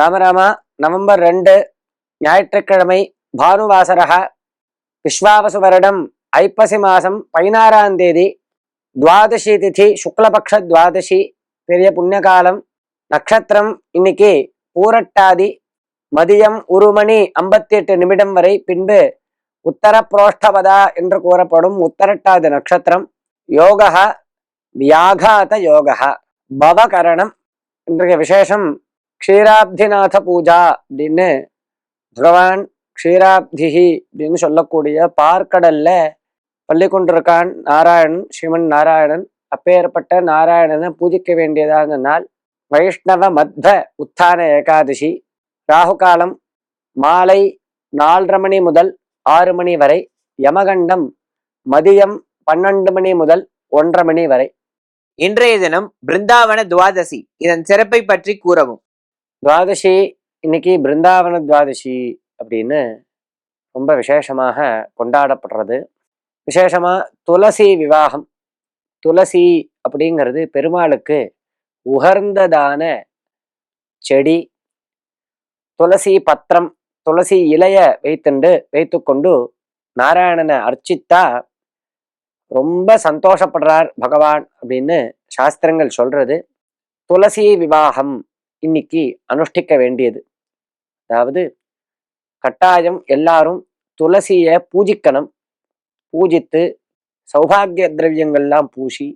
ராமராமா November ரெண்டு ஞாயிற்றுக்கிழமை பானுவாசரக விஸ்வாவசு வருடம் ஐப்பசி மாதம் பதினாறாம் தேதி துவாதசி திதி சுக்லபக்ஷ துவாதசி பெரிய புண்ணியகாலம் நட்சத்திரம் இன்னைக்கு பூரட்டாதி மதியம் ஒரு மணி ஐம்பத்தி எட்டு நிமிடம் வரை பின்பு உத்தர புரோஷ்டபதா என்று கூறப்படும் உத்தரட்டாதி நட்சத்திரம் யோகா வியாகாத யோகா பவகரணம் இன்றைய விசேஷம் க்ஷீராப்திநாத பூஜா அப்படின்னு பகவான் க்ஷீராப்திஹி அப்படின்னு சொல்லக்கூடிய பார்க்கடல்ல பள்ளி கொண்டிருக்கான் நாராயணன் ஸ்ரீமன் நாராயணன். அப்பேற்பட்ட நாராயணனை பூஜிக்க வேண்டியதான நாள் வைஷ்ணவ மத்வ உத்தான ஏகாதசி ராகு காலம் மாலை நாலரை மணி முதல் ஆறு மணி வரை யமகண்டம் மதியம் பன்னெண்டு மணி முதல் ஒன்றரை மணி வரை. இன்றைய தினம் பிருந்தாவன துவாதசி இதன் சிறப்பை பற்றி கூறவும். துவாதசி இன்னைக்கு பிருந்தாவன துவாதசி அப்படின்னு ரொம்ப விசேஷமாக கொண்டாடப்படுறது. விசேஷமாக துளசி விவாகம். துளசி அப்படிங்கிறது பெருமாளுக்கு உகர்ந்ததான செடி. துளசி பத்திரம் துளசி இலைய வைத்துண்டு வைத்துக்கொண்டு நாராயணனை அர்ச்சித்தா ரொம்ப சந்தோஷப்படுறார் பகவான் அப்படின்னு சாஸ்திரங்கள் சொல்றது. துளசி விவாகம் இன்னைக்கு அனுஷ்டிக்க வேண்டியது. அதாவது கட்டாயம் எல்லாரும் துளசியை பூஜிக்கணும். பூஜித்து சௌபாகிய திரவியங்கள்லாம் பூசி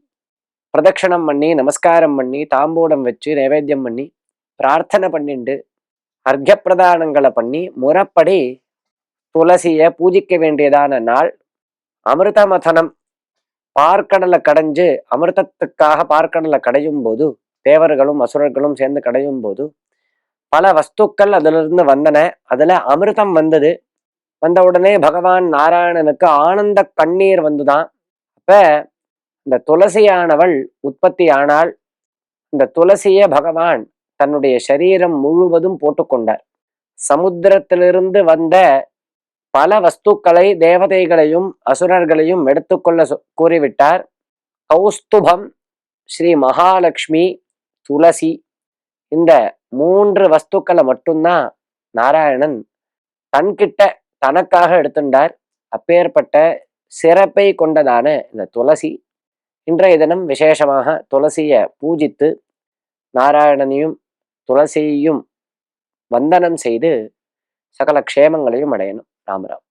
பிரதட்சணம் பண்ணி நமஸ்காரம் பண்ணி தாம்பூடம் வச்சு நைவேத்தியம் பண்ணி பிரார்த்தனை பண்ணிண்டு அர்க்க பிரதானங்களை பண்ணி முறப்படி துளசியை பூஜிக்க வேண்டியதான நாள் அமிர்தமதனம். பார்க்கடலை கடைஞ்சு அமிர்தத்துக்காக பார்க்கடலை கடையும் போது தேவர்களும் அசுரர்களும் சேர்ந்து கடையும் போது பல வஸ்துக்கள் அதிலிருந்து வந்தன. அதுல அமிர்தம் வந்தது. வந்த உடனே பகவான் நாராயணனுக்கு ஆனந்த கண்ணீர் வந்துதான். அப்ப இந்த துளசியானவள் உற்பத்தி ஆனால் இந்த துளசிய பகவான் தன்னுடைய சரீரம் முழுவதும் போட்டுக்கொண்டார் சமுத்திரத்திலிருந்து வந்த பல வஸ்துக்களை தேவதைகளையும் அசுரர்களையும் எடுத்துக்கொள்ள கூறிவிட்டார். கௌஸ்துபம் ஸ்ரீ மகாலட்சுமி துளசி. இந்த மூன்று வஸ்துக்களை மட்டும்தான் நாராயணன் தன்கிட்ட தனக்காக எடுத்துட்டார் அப்பேற்பட்ட சிறப்பை கொண்டதான இந்த துளசி. இன்றைய தினம் விசேஷமாக துளசியை பூஜித்து நாராயணனையும் துளசியையும் வந்தனம் செய்து சகல க்ஷேமங்களையும் அடையணும். ராமராம்